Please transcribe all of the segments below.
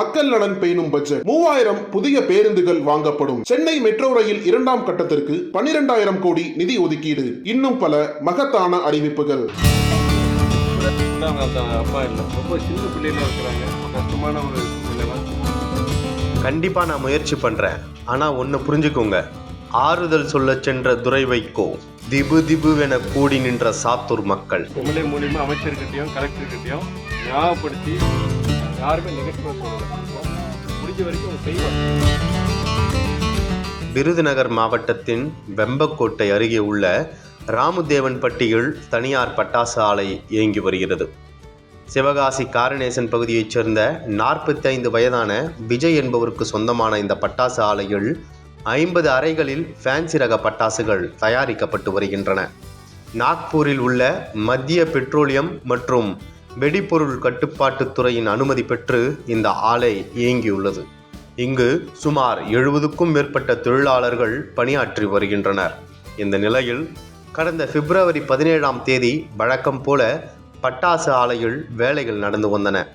மக்கள் நலன் பேணும் பட்ஜெட் மூவாயிரம் புதிய பேருந்துகள் வாங்கப்படும். சென்னை மெட்ரோ ரயில் இரண்டாம் கட்டத்திற்கு பனிரெண்டாயிரம் கோடி நிதி ஒதுக்கீடு. இன்னும் பல மகத்தான அறிவிப்புகள். அவங்க அந்த அப்பா இல்லை. ரொம்ப சின்ன பிள்ளையில இருக்கிறாங்க. கஷ்டமான ஒரு நிலைமை. கண்டிப்பா நான் முயற்சி பண்றேன். ஆனா ஒன்னு புரிஞ்சுக்கோங்க. ஆறுதல் சொல்லச் சென்ற துரை வைக்கோ திபு திபுவென கூடி நின்ற சாத்தூர் மக்கள். எம்எல்ஏ மூலியமா அமைச்சர்கிட்டையும் கலெக்டர்கிட்டையும் ஞாபகப்படுத்தி யாருமே நெகட்டிவாக சொல்லலை. முடிஞ்ச வரைக்கும் செய்வாங்க விருதுநகர் மாவட்டத்தின் வெம்பக்கோட்டை அருகே உள்ள ராமுதேவன்பட்டியில் தனியார் பட்டாசு ஆலை இயங்கி வருகிறது. சிவகாசி காரணேசன் பகுதியைச் சேர்ந்த நாற்பத்தைந்து வயதான விஜய் என்பவருக்கு சொந்தமான இந்த பட்டாசு ஆலையில் ஐம்பது அறைகளில் ஃபேன்சி ரக பட்டாசுகள் தயாரிக்கப்பட்டு வருகின்றன. நாக்பூரில் உள்ள மத்திய பெட்ரோலியம் மற்றும் வெடிபொருள் கட்டுப்பாட்டுத் துறையின் அனுமதி பெற்று இந்த ஆலை இயங்கியுள்ளது. இங்கு சுமார் எழுபதுக்கும் மேற்பட்ட தொழிலாளர்கள் பணியாற்றி வருகின்றனர். இந்த நிலையில் கடந்த பிப்ரவரி பதினேழாம் தேதி வழக்கம் போல பட்டாசு ஆலையில் வேலைகள் நடந்து வந்தன.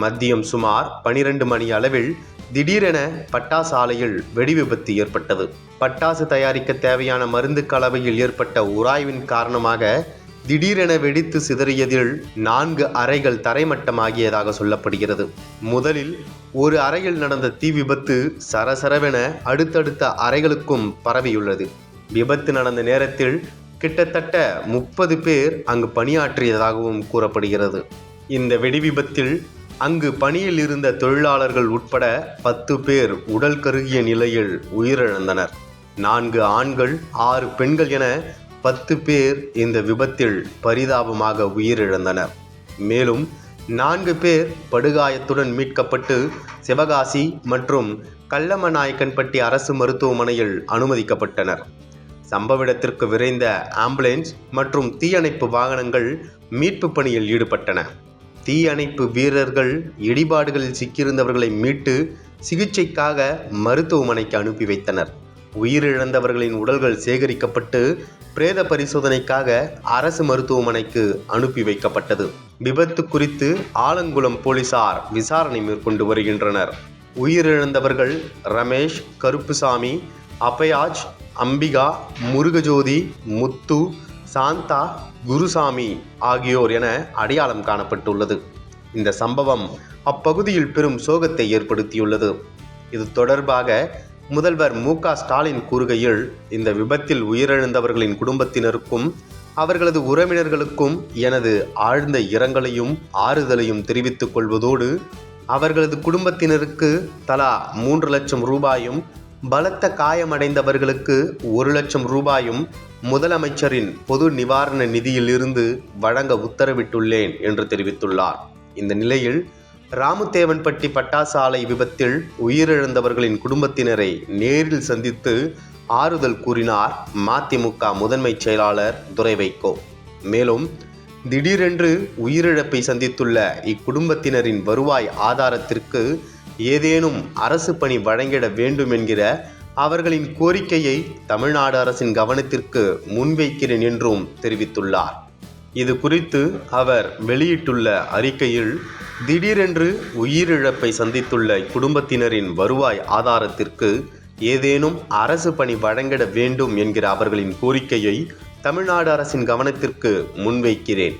மதியம் சுமார் பனிரெண்டு மணி அளவில் திடீரென பட்டாசு ஆலையில் வெடி விபத்து ஏற்பட்டது. பட்டாசு தயாரிக்க தேவையான மருந்து கலவையில் ஏற்பட்ட உராய்வின் காரணமாக திடீரென வெடித்து சிதறியதில் நான்கு அறைகள் தரைமட்டமாகியதாக சொல்லப்படுகிறது. முதலில் ஒரு அறையில் நடந்த தீ விபத்து சரசரவென அடுத்தடுத்த அறைகளுக்கும் பரவியுள்ளது. விபத்து நடந்த நேரத்தில் கிட்டத்தட்ட முப்பது பேர் அங்கு பணியாற்றியதாகவும் கூறப்படுகிறது. இந்த வெடி விபத்தில் அங்கு பணியில் இருந்த தொழிலாளர்கள் உட்பட பத்து பேர் உடல் கருகிய நிலையில் உயிரிழந்தனர். நான்கு ஆண்கள் ஆறு பெண்கள் என பத்து பேர் இந்த விபத்தில் பரிதாபமாக உயிரிழந்தனர். மேலும் நான்கு பேர் படுகாயத்துடன் மீட்கப்பட்டு சிவகாசி மற்றும் கல்லமநாயக்கன்பட்டி அரசு மருத்துவமனையில் அனுமதிக்கப்பட்டனர். சம்பவ இடத்திற்கு விரைந்த ஆம்புலன்ஸ் மற்றும் தீயணைப்பு வாகனங்கள் மீட்பு பணியில் ஈடுபட்டன. தீயணைப்பு வீரர்கள் இடிபாடுகளில் சிக்கியிருந்தவர்களை மீட்டு சிகிச்சைக்காக மருத்துவமனைக்கு அனுப்பி வைத்தனர். உயிரிழந்தவர்களின் உடல்கள் சேகரிக்கப்பட்டு பிரேத பரிசோதனைக்காக அரசு மருத்துவமனைக்கு அனுப்பி வைக்கப்பட்டது. விபத்து குறித்து ஆலங்குளம் போலீசார் விசாரணை மேற்கொண்டு வருகின்றனர். உயிரிழந்தவர்கள் ரமேஷ் கருப்புசாமி அப்பயாஜ் அம்பிகா முருகஜோதி முத்து சாந்தா குருசாமி ஆகியோர் என அடையாளம் காணப்பட்டுள்ளது. இந்த சம்பவம் அப்பகுதியில் பெரும் சோகத்தை ஏற்படுத்தியுள்ளது. இது தொடர்பாக முதல்வர் மு ஸ்டாலின் கூறுகையில் இந்த விபத்தில் உயிரிழந்தவர்களின் குடும்பத்தினருக்கும் அவர்களது உறவினர்களுக்கும் எனது ஆழ்ந்த இரங்கலையும் ஆறுதலையும் தெரிவித்துக் கொள்வதோடு அவர்களது குடும்பத்தினருக்கு தலா மூன்று லட்சம் ரூபாயும் பலத்த காயமடைந்தவர்களுக்கு ஒரு லட்சம் ரூபாயும் முதலமைச்சரின் பொது நிவாரண நிதியிலிருந்து வழங்க உத்தரவிட்டுள்ளேன் என்று தெரிவித்துள்ளார். இந்த நிலையில் ராமுதேவன்பட்டி பட்டாசாலை விபத்தில் உயிரிழந்தவர்களின் குடும்பத்தினரை நேரில் சந்தித்து ஆறுதல் கூறினார் மதிமுக முதன்மை செயலாளர் துரை வைகோ மேலும் திடீரென்று உயிரிழப்பை சந்தித்துள்ள இக்குடும்பத்தினரின் வருவாய் ஆதாரத்திற்கு ஏதேனும் அரசு பணி வழங்கிட வேண்டும் என்கிற அவர்களின் கோரிக்கையை தமிழ்நாடு அரசின் கவனத்திற்கு முன்வைக்கிறேன் என்றும் தெரிவித்துள்ளார். இது குறித்து அவர் வெளியிட்டுள்ள அறிக்கையில் திடீரென்று உயிரிழப்பை சந்தித்துள்ள குடும்பத்தினரின் வருவாய் ஆதாரத்திற்கு ஏதேனும் அரசு பணி வழங்கிட வேண்டும் என்கிற அவர்களின் கோரிக்கையை தமிழ்நாடு அரசின் கவனத்திற்கு முன்வைக்கிறேன்.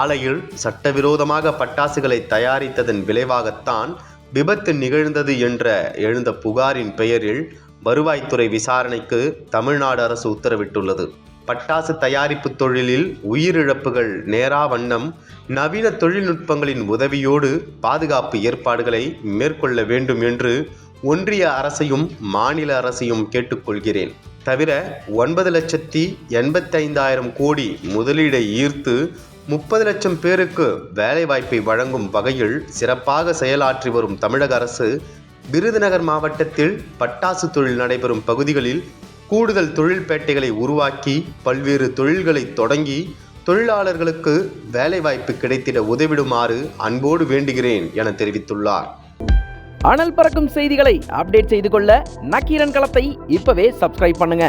ஆலையில் சட்டவிரோதமாக பட்டாசுகளை தயாரித்ததன் விளைவாகத்தான் விபத்து நிகழ்ந்தது என்ற எழுந்த புகாரின் பெயரில் வருவாய்த்துறை விசாரணைக்கு தமிழ்நாடு அரசு உத்தரவிட்டுள்ளது. பட்டாசு தயாரிப்பு தொழிலில் உயிரிழப்புகள் நேரா வண்ணம் நவீன தொழில்நுட்பங்களின் உதவியோடு பாதுகாப்பு ஏற்பாடுகளை மேற்கொள்ள வேண்டும் என்று ஒன்றிய அரசையும் மாநில அரசையும் கேட்டுக்கொள்கிறேன். தவிர ஒன்பது லட்சத்தி எண்பத்தைந்தாயிரம் கோடி முதலீடை ஈர்த்து முப்பது லட்சம் பேருக்கு வேலைவாய்ப்பை வழங்கும் வகையில் சிறப்பாக செயலாற்றி வரும் தமிழக அரசு விருதுநகர் மாவட்டத்தில் பட்டாசு தொழில் நடைபெறும் பகுதிகளில் கூடுதல் தொழில் பேட்டைகளை உருவாக்கி பல்வேறு தொழில்களை தொடங்கி தொழிலாளர்களுக்கு வேலைவாய்ப்பு கிடைத்திட உதவிடுமாறு அன்போடு வேண்டுகிறேன் என தெரிவித்துள்ளார். அனல் பறக்கும் செய்திகளை அப்டேட் செய்து கொள்ள நக்கீரன் களத்தை இப்பவே சப்ஸ்கிரைப் பண்ணுங்க.